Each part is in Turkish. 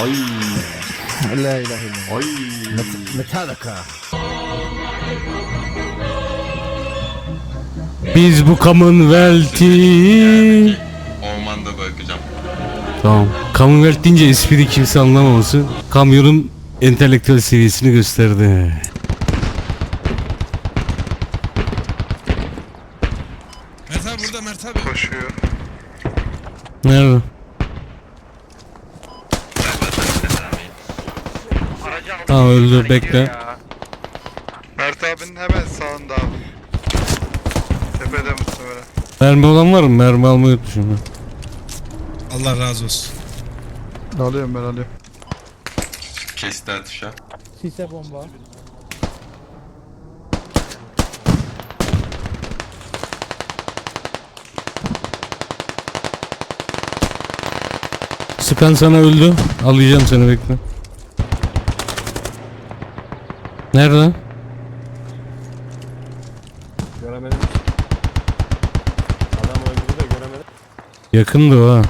Ay. La ilahe illallah. Ay. Metallica. Biz bu Commonwealth'i... Ormanda bırakacağım. Tamam. Commonwealth deyince espri kimse anlamaması kamyonun entelektüel seviyesini gösterdi. Mert abi burada Mert abi. Koşuyor. Nerede? Tamam öldü bekle. Mert abinin hemen sağında abi. Tepede muhtemelen. Mermi olan var mı? Mermi almayı ben. Allah razı olsun. Alıyorum ben alıyorum. Kesti atışa. Sise bomba. Sıkan sana öldü. Alacağım seni bekle. Nerede? Göremedim. Adam öldürdü de göremedim. Yakındı o ha.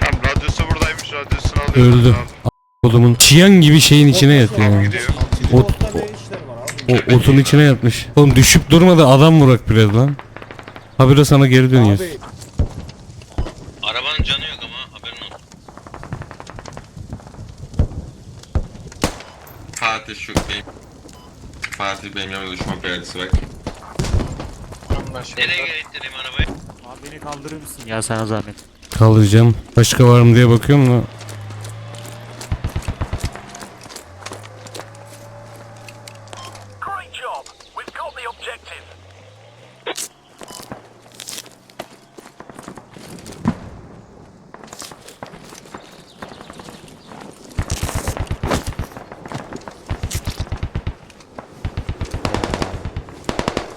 Tamam radyosu buradaymış radyosunu alıyorum. Öldü. Abi. Kodumun çiyan gibi şeyin içine yani. gidiyor. Ot, Posta ne işler var abi? o, otun içine yatmış. Oğlum düşüp durma da adam vurak biraz lan. Habire sana geri dönüyoruz. Abi Arabanın canı yok ama haberin olsun. Fatih şu benim. Fatih benim yanımda düşman piyadesi var. Nereye gerektireyim arabayı? Abi beni kaldırır mısın ya sana zahmet. Kaldıracağım. Başka var mı diye bakıyorum da.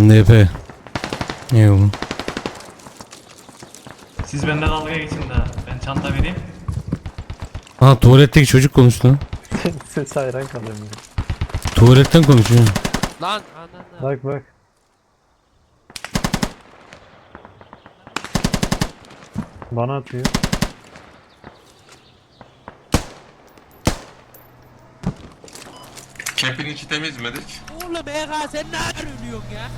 NP. Ne oğlum? Siz benden dalga geçin de ben çanta vereyim. Aha tuvaletteki çocuk konuştu lan. ses hayran kalıyorum. Tuvaletten konuşuyor. Lan. Bak bak. Bana atıyor. Kepin içi temiz midir? Oğlum EK sen ne arıyorsun ya?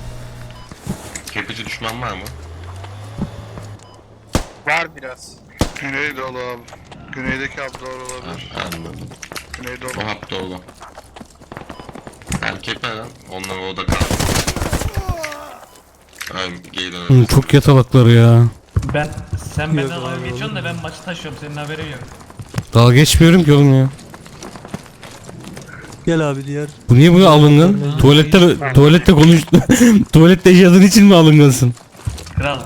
Kepici düşman var mı? Var biraz. Güneydoğu abi. Güneydeki abi doğru olabilir. Anladım. Güneydoğu. O. Yani kepe lan. Onlar orada kaldı. Ay geri Hı, çok yatalaklar ya. Ben sen benden dalga geçiyorsun da ben maçı taşıyorum senin haberin yok. Dalga geçmiyorum ki oğlum ya. Gel abi diğer. Bu niye böyle alıngan? Tuvalette tuvalette konuş tuvalette yaşadığın için mi alıngansın? Kral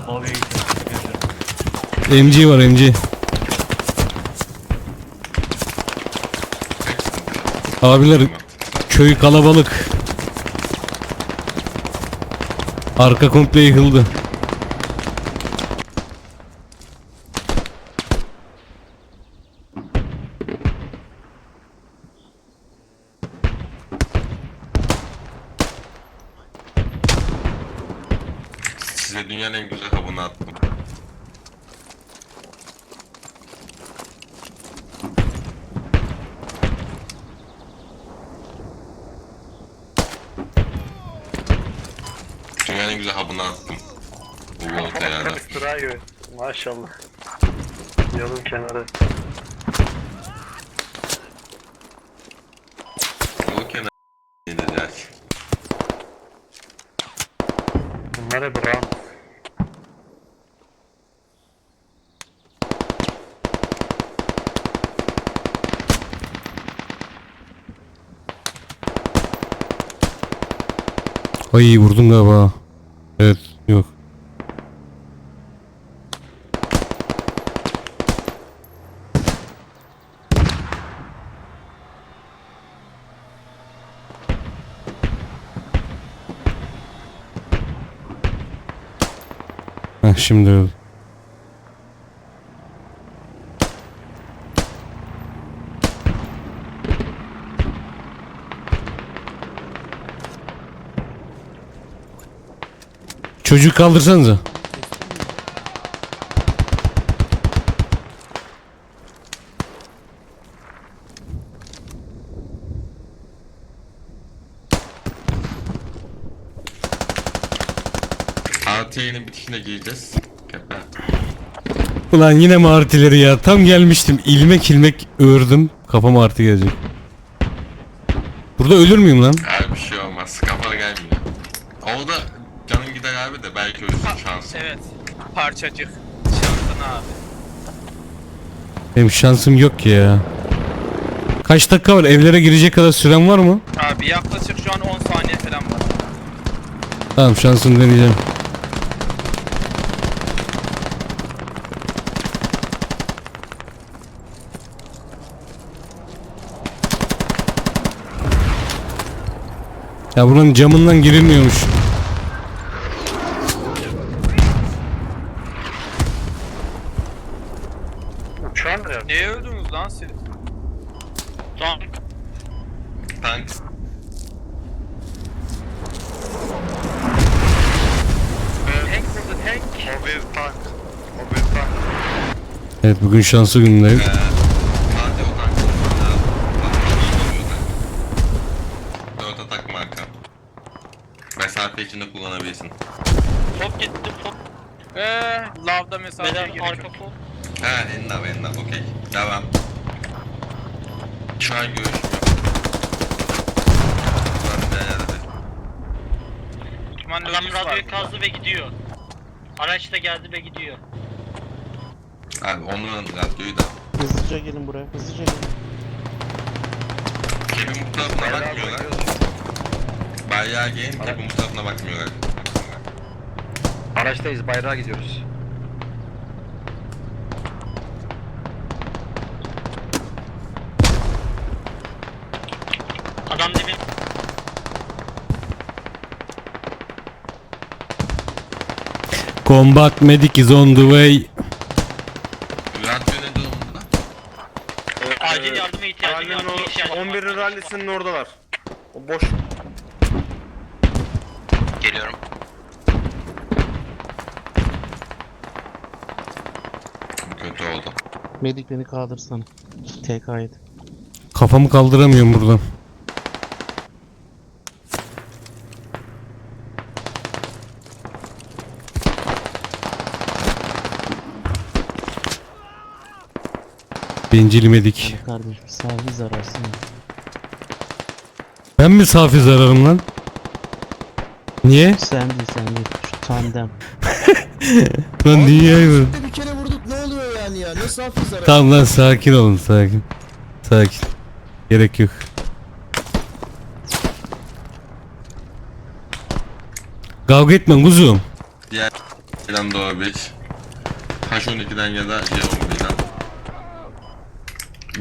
geçiyorum. MG var MG. Abiler köy kalabalık. Arka komple yıkıldı. Size dünyanın en güzel hapını attım. Dünyanın en güzel hapını attım. Bu volkayada. Sıra gibi. Maşallah. Yolun kenarı. Volkayada ineceğiz. Bunlar hep ram. Ay vurdum galiba. Evet yok. Heh, şimdi öldü. Çocuk kaldırsanıza. AT'nin bitişine gireceğiz. Ulan yine mi artileri ya? Tam gelmiştim. İlmek ilmek ördüm. Kafama artı gelecek. Burada ölür müyüm lan? Parçacık. Şansın abi. Benim şansım yok ki ya. Kaç dakika var? Evlere girecek kadar süren var mı? Abi yaklaşık şu an 10 saniye falan var. Tamam şansımı deneyeceğim. Ya buranın camından girilmiyormuş. Uçağın mı ya? Neye öldünüz lan siz? Tamam. Tank. Tank burada tank. O bir tank. O bir tank. Evet bugün şanslı günündeyim. Ee, Adam radyoyu kazdı ve gidiyor. Araç da geldi ve gidiyor. Abi onun radyoyu da. Hızlıca gelin buraya. Hızlıca gelin. Kevin bu tarafına bakmıyorlar. Bayağı game Kevin bu tarafına bakmıyorlar. Araçtayız bayrağa gidiyoruz. Adam dibi. Combat medic is on the way. Durumda? Acil yardıma ihtiyacı var. Yardıma ihtiyacı var. 11 rallisinin oradalar. O boş. Geliyorum. Kötü oldu. Medik beni kaldırsana. TK7. Kafamı kaldıramıyorum buradan. Bencil medik. Kardeşim sahibi zararsın. Ben mi safi zararım lan? Niye? Sen değil sen değil. Şu tandem. Lan dünyayı mı? Bir kere vurduk ne oluyor yani ya? Ne safi zarar? Tamam lan sakin olun sakin. Sakin. Gerek yok. Kavga etme kuzum. Diğer plan doğru bir. H12'den ya da Y11'den.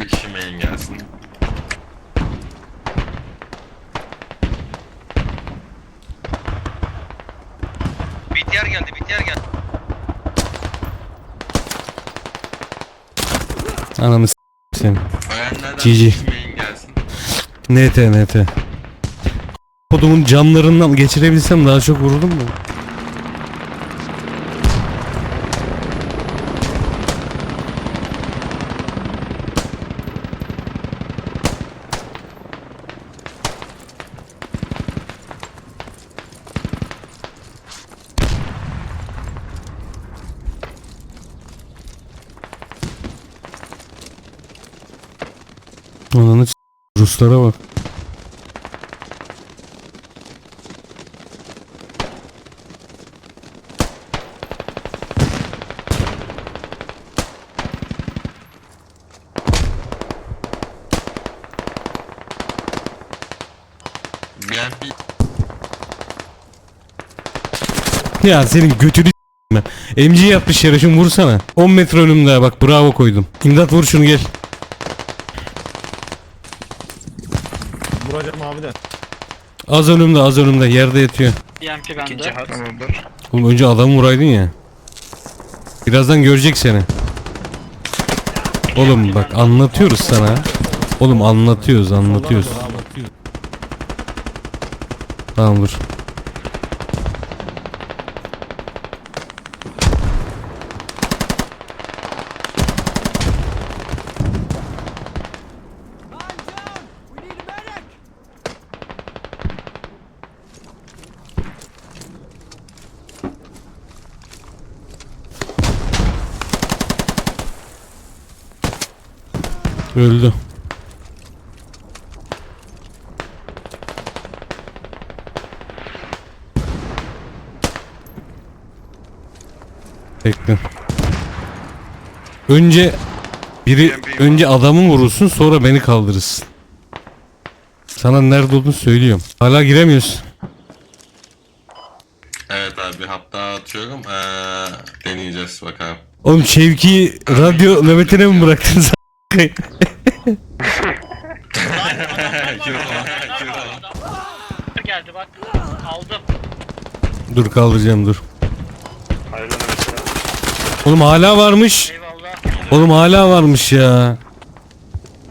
Bir kişi main gelsin. BTR geldi BTR geldi. Ananı s*** seni. Main gelsin. NT NT. Kodumun camlarından geçirebilsem daha çok vururdum da. Ananı s*** Ruslara bak. Ya senin götünü ben. MG yapmış yere şunu vursana. 10 metre önümde bak bravo koydum. İmdat vur şunu gel. Abi de. Az önümde az önümde yerde yatıyor. BMP bende. Tamamdır. Oğlum önce adamı vuraydın ya. Birazdan görecek seni. Oğlum bak anlatıyoruz sana. Oğlum anlatıyoruz anlatıyoruz. Tamam dur. Öldü. Bekle. Önce biri önce adamı vurursun sonra beni kaldırırsın. Sana nerede olduğunu söylüyorum. Hala giremiyorsun. Evet abi daha atıyorum. Ee, deneyeceğiz bakalım. Oğlum Şevki'yi radyo nöbetine mi bıraktınız? Lan Adamlar geldi bak. Aldım. dur kaldıracağım dur. Hayırlı. Oğlum hala varmış. Eyvallah. Oğlum hala varmış ya.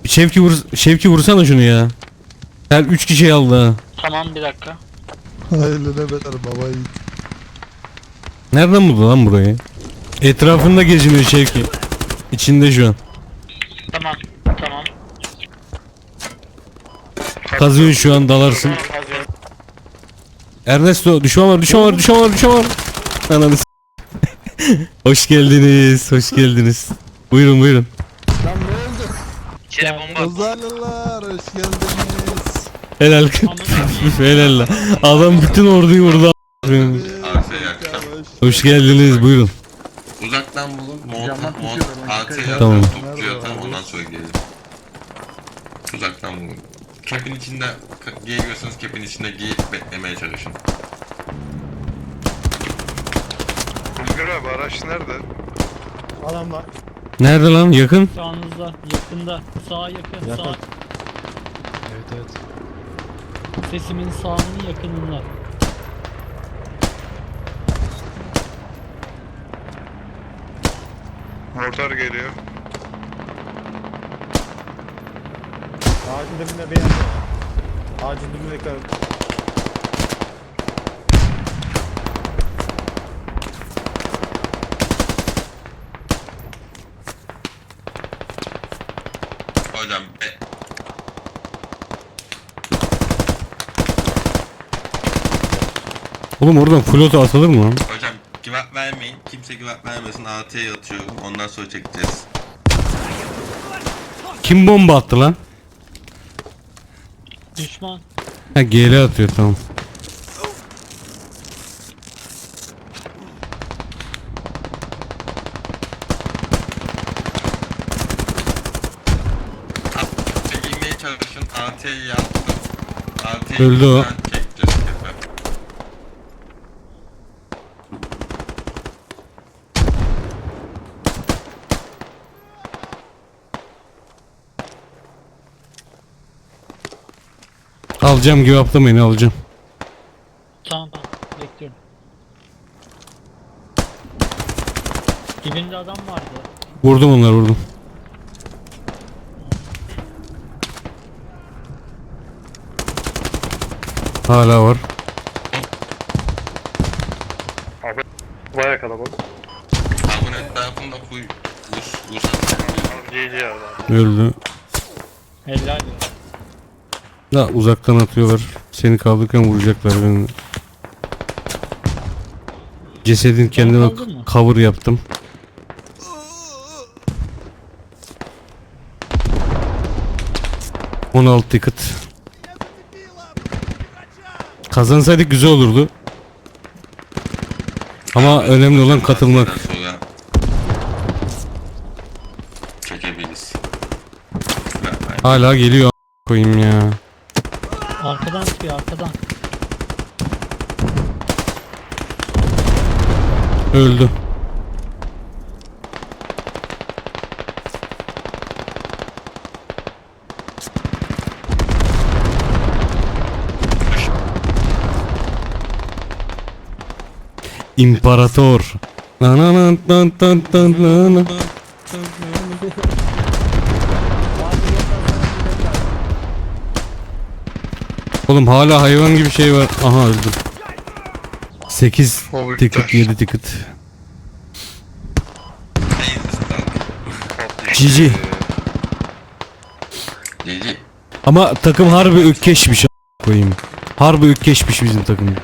Şevki vur Şevki vursana şunu ya. Her 3 kişi aldı ha. Tamam bir dakika. Hayırlı nöbetler baba yiğit. Nereden buldu lan burayı? Etrafında geziniyor Şevki. İçinde şu an. Tamam. Tamam. Kazıyor şu an dalarsın. Ernesto düşman var düşman var düşman var düşman var. Ananı s- Hoş geldiniz hoş geldiniz. Buyurun buyurun. İçeri bomba. Uzaylılar hoş geldiniz. Helal helal lan. Adam bütün orduyu vurdu. a**ım. Yakacağım. Hoş geldiniz buyurun. Uzaktan bulun. Mont, mont artıya Tamam. tamam. topçu yatalım ondan sonra gelelim. Uzaktan bulun. Cap'in içinde giyiyorsanız cap'in içinde giyip beklemeye çalışın. Özgür abi araç nerede? Nerede lan yakın? Sağınızda, yakında, sağa yakın, sağ. Evet evet. Sesimin sağının yakınında. Mortar geliyor. Ağacın dibinde bir yerde. Ağacın dibinde dikkat et. Hocam be, Oğlum oradan flota atılır mı lan? hocam güven vermeyin. Kimse güven vermesin. AT'ye atıyorum. Ondan sonra çekeceğiz. Kim bomba attı lan? Düşman. Ha GL atıyor tamam. Çekilmeye çalışın. AT'yi yaptım. AT'yi Öldü o. Çekeceğiz kefe. Alacağım gibi atlamayın alacağım. Tamam tamam, bekliyorum. Dibinde adam vardı. Vurdum onları vurdum. Hala var. Baya kalabalık. Abone etrafında full Rus, Rus GG abi. Öldü. Helal ya. Da uzaktan atıyorlar. Seni kaldırırken vuracaklar beni. Cesedin kendime kaldın cover yaptım. On altı ticket. Kazansaydık güzel olurdu. Ama önemli olan katılmak. Hala geliyor koyayım ya. Arkadan çıkıyor, arkadan. Öldü. İmparator. Na na na na na na na Oğlum hala hayvan gibi şey var. Aha öldüm. 8 O ticket Victor. 7 ticket. GG. GG. Ama takım harbi ökkeşmiş koyayım. Harbi ökkeşmiş bizim takım.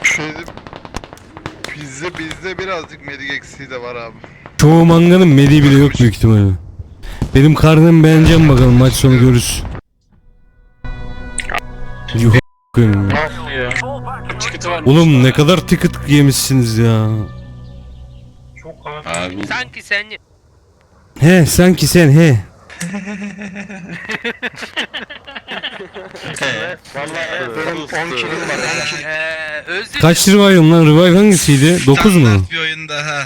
Bizde bizde birazcık medik eksiği de var abi. Çoğu manganın medi bile yok büyük ihtimalle. Benim karnım beğeneceğim bakalım maç sonu görürüz. Yuh koyayım ya. Var. Oğlum ne kadar ticket yemişsiniz ya. Çok ağır. Abi Sanki sen He sanki sen he. Vallahi benim 10 kilim var 10 kilim. Eee özür Kaç revive'ın lan? Revive hangisiydi? 9 mu? Standart bir oyunda ha.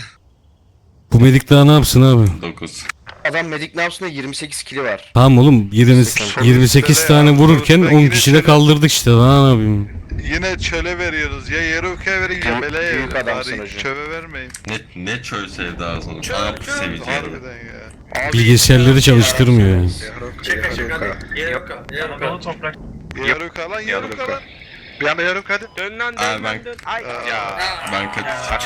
Bu medik daha ne yapsın abi? 9. Adam medik ne yapsın da 28 kili var. Tamam oğlum 20, 28 tane vururken 10 kişi de kaldırdık işte daha ne yapayım. Yine çöle veriyoruz ya Yeruka'ya verin ya Bele'ye büyük verin. adamsın Bari hocam. çöve vermeyin. Ne, ne çöl sevdası onu. Arap seveceğim. Harbiden ya. Bilgisayarları çalıştırmıyor yani. Dolu toprak. Yeruka lan Yeruka lan. Bir anda Yeruka hadi. Dön lan Abi dön ben- lan dön. Ay ya. Ben kaç.